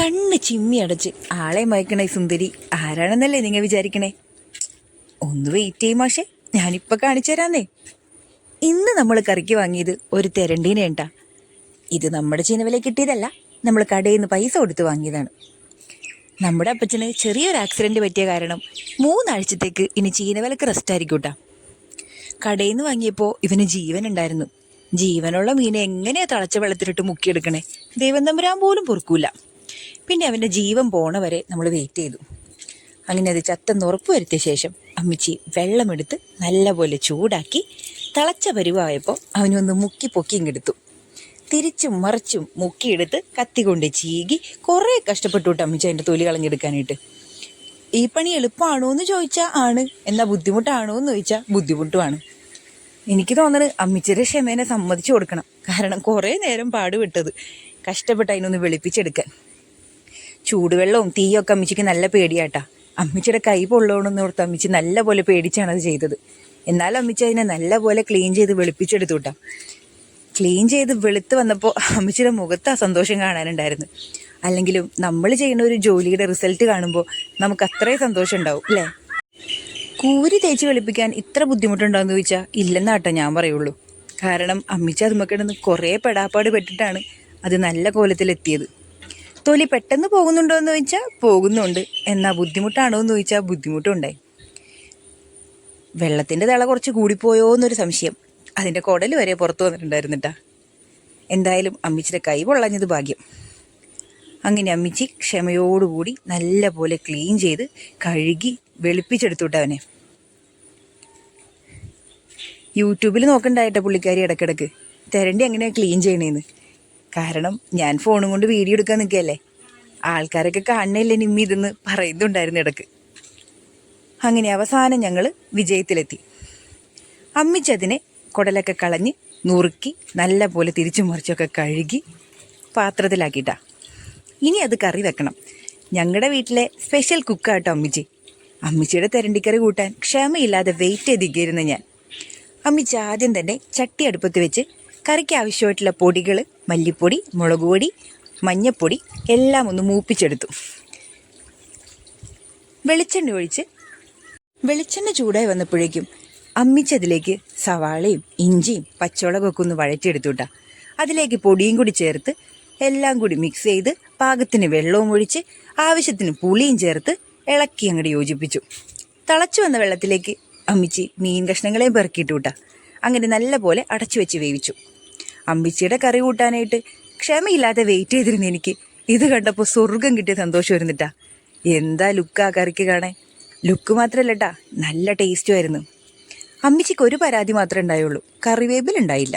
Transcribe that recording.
കണ്ണ് ചിമ്മി അടച്ച്. ആളെ മയക്കണേ സുന്ദരി. ആരാണെന്നല്ലേ നിങ്ങൾ വിചാരിക്കണേ? ഒന്ന് വെയിറ്റ് ചെയ്യും മാഷേ. ഞാനിപ്പോൾ കാണിച്ചു തരാന്നേ. ഇന്ന് നമ്മൾ കറിക്ക് വാങ്ങിയത് ഒരു തെരണ്ടീനെ ഉണ്ടാ ഇത് നമ്മുടെ ചിനവിലെ കിട്ടിയതല്ല നമ്മൾ കടയിൽ നിന്ന് പൈസ കൊടുത്ത് വാങ്ങിയതാണ്. നമ്മുടെ അപ്പച്ചന് ചെറിയൊരു ആക്സിഡന്റ് പറ്റിയ കാരണം മൂന്നാഴ്ചത്തേക്ക് ഇനി ചീനവിലക്ക് റെസ്റ്റ് ആയിരിക്കും കേട്ടോ കടയിൽ നിന്ന് വാങ്ങിയപ്പോൾ ഇവന് ജീവൻ ഉണ്ടായിരുന്നു ജീവനുള്ള മീനെ എങ്ങനെയാ തളച്ച വെള്ളത്തിലിട്ട് മുക്കിയെടുക്കണേ? ദൈവം തമ്പുരാൻ പോലും പൊറുക്കൂല. പിന്നെ അവന്റെ ജീവൻ പോണ വരെ നമ്മൾ വെയിറ്റ് ചെയ്തു. അങ്ങനെ അത് ചത്തെന്ന് ഉറപ്പ് വരുത്തിയ ശേഷം അമ്മച്ചി വെള്ളമെടുത്ത് നല്ലപോലെ ചൂടാക്കി തിളച്ച പരിവായപ്പോൾ അവനൊന്ന് മുക്കി പൊക്കി ഇങ്ങെടുത്തു. തിരിച്ചും മറിച്ചും മുക്കിയെടുത്ത് കത്തി കൊണ്ട് ചീകി കുറേ കഷ്ടപ്പെട്ടു അമ്മച്ചി അതിന്റെ തൊലി കളഞ്ഞെടുക്കാനായിട്ട്. ഈ പണി എളുപ്പമാണോ എന്ന് ചോദിച്ചാൽ ആണ്. എന്നാൽ ബുദ്ധിമുട്ടാണോ എന്ന് ചോദിച്ചാൽ ബുദ്ധിമുട്ടുമാണ്. എനിക്ക് തോന്നുന്നത് അമ്മിച്ചിയുടെ ക്ഷമേനെ സമ്മതിച്ചു കൊടുക്കണം. കാരണം കുറേ നേരം പാടുപെട്ടത്. കഷ്ടപ്പെട്ട് അതിനൊന്ന് വെളുപ്പിച്ചെടുക്കാൻ. ചൂടുവെള്ളവും തീയൊക്കെ അമ്മിച്ചിക്ക് നല്ല പേടിയാട്ടാ. അമ്മിച്ചിയുടെ കൈ പൊള്ളോണെന്ന് ഓർത്ത് അമ്മിച്ചി നല്ല പോലെ പേടിച്ചാണ് അത് ചെയ്തത്. എന്നാലും അമ്മിച്ചി അതിനെ നല്ല പോലെ ക്ലീൻ ചെയ്ത് വെളുപ്പിച്ചെടുത്തു കേട്ടോ ക്ലീൻ ചെയ്ത് വെളുത്ത് വന്നപ്പോൾ അമ്മച്ചിയുടെ മുഖത്ത് ആ സന്തോഷം കാണാനുണ്ടായിരുന്നു. അല്ലെങ്കിലും നമ്മൾ ചെയ്യുന്ന ഒരു ജോലിയുടെ റിസൾട്ട് കാണുമ്പോൾ നമുക്ക് അത്രയും സന്തോഷം ഉണ്ടാവും അല്ലേ? കൂരി തേച്ച് വെളുപ്പിക്കാൻ ഇത്ര ബുദ്ധിമുട്ടുണ്ടോയെന്ന് ചോദിച്ചാൽ ഇല്ലെന്നാട്ടോ ഞാൻ പറയുള്ളൂ. കാരണം അമ്മിച്ച അതുമക്കിടന്ന് കുറേ പെടാപ്പാട് പെട്ടിട്ടാണ് അത് നല്ല കോലത്തിലെത്തിയത്. തൊലി പെട്ടെന്ന് പോകുന്നുണ്ടോ എന്ന് ചോദിച്ചാൽ പോകുന്നുണ്ട്. എന്നാൽ ബുദ്ധിമുട്ടാണോ എന്ന് ചോദിച്ചാൽ ബുദ്ധിമുട്ടുണ്ടായി. വെള്ളത്തിന്റെ തിള കുറച്ച് കൂടിപ്പോയോ എന്നൊരു സംശയം. അതിന്റെ കുടൽ വരെ പുറത്തു വന്നിട്ടുണ്ടായിരുന്നിട്ടാ. എന്തായാലും അമ്മിച്ചിയുടെ കൈ പൊള്ളഞ്ഞത് ഭാഗ്യം. അങ്ങനെ അമ്മിച്ചി ക്ഷമയോടുകൂടി നല്ല പോലെ ക്ലീൻ ചെയ്ത് കഴുകി വെളുപ്പിച്ചെടുത്തുവിട്ട അവനെ. യൂട്യൂബിൽ നോക്കണ്ടായിട്ട പുള്ളിക്കാരി ഇടക്കിടക്ക്. തിരണ്ടി അങ്ങനെ ക്ലീൻ ചെയ്യണേന്ന്. കാരണം ഞാൻ ഫോണും കൊണ്ട് വീഡിയോ എടുക്കാൻ നിൽക്കുകയല്ലേ? ആൾക്കാരൊക്കെ കാണണില്ലേ നിമ്മി ഇതെന്ന് പറയുന്നുണ്ടായിരുന്നു ഇടയ്ക്ക്. അങ്ങനെ അവസാനം ഞങ്ങൾ വിജയത്തിലെത്തി. അമ്മിച്ചതിനെ കുടലൊക്കെ കളഞ്ഞ് നുറുക്കി നല്ല പോലെ തിരിച്ചു മറിച്ചൊക്കെ കഴുകി പാത്രത്തിലാക്കിയിട്ടാ. ഇനി അത് കറി വെക്കണം. ഞങ്ങളുടെ വീട്ടിലെ സ്പെഷ്യൽ കുക്കാട്ടോ അമ്മിച്ചി. അമ്മിച്ചിയുടെ തെരണ്ടിക്കറി കൂട്ടാൻ ക്ഷമയില്ലാതെ വെയിറ്റ് ചെയ്തിരിക്കുന്ന ഞാൻ. അമ്മിച്ചി ആദ്യം തന്നെ ചട്ടി അടുപ്പത്ത് വെച്ച് കറിക്ക് ആവശ്യമായിട്ടുള്ള പൊടികൾ മല്ലിപ്പൊടി മുളക് പൊടി മഞ്ഞപ്പൊടി എല്ലാം ഒന്ന് മൂപ്പിച്ചെടുത്തു. വെളിച്ചെണ്ണ ഒഴിച്ച് വെളിച്ചെണ്ണ ചൂടായി വന്നപ്പോഴേക്കും അമ്മിച്ചതിലേക്ക് സവാളയും ഇഞ്ചിയും പച്ചമുളകൊക്കെ ഒന്ന് വഴറ്റിയെടുത്തുട്ടാ അതിലേക്ക് പൊടിയും കൂടി ചേർത്ത് എല്ലാം കൂടി മിക്സ് ചെയ്ത് പാകത്തിന് വെള്ളവും ഒഴിച്ച് ആവശ്യത്തിന് പുളിയും ചേർത്ത് ഇളക്കി അങ്ങോട്ട് യോജിപ്പിച്ചു. തിളച്ചു വന്ന വെള്ളത്തിലേക്ക് അമ്മിച്ചി മീൻ കഷ്ണങ്ങളെയും പെറുക്കിയിട്ടു അങ്ങനെ നല്ല പോലെ അടച്ചു വെച്ച് വേവിച്ചു. അമ്മിച്ചിയുടെ കറി കൂട്ടാനായിട്ട് ക്ഷമയില്ലാതെ വെയിറ്റ് ചെയ്തിരുന്നു എനിക്ക്. ഇത് കണ്ടപ്പോൾ സ്വർഗം കിട്ടിയ സന്തോഷം വരുന്നിട്ടാ എന്താ ലുക്കാ കറിക്ക് കാണേ ലുക്ക് മാത്രമല്ലട്ടാ നല്ല ടേസ്റ്റുമായിരുന്നു അമ്മിച്ചിക്ക് ഒരു പരാതി മാത്രമേ ഉണ്ടായുള്ളൂ. കറിവേപ്പിൽ ഉണ്ടായില്ല.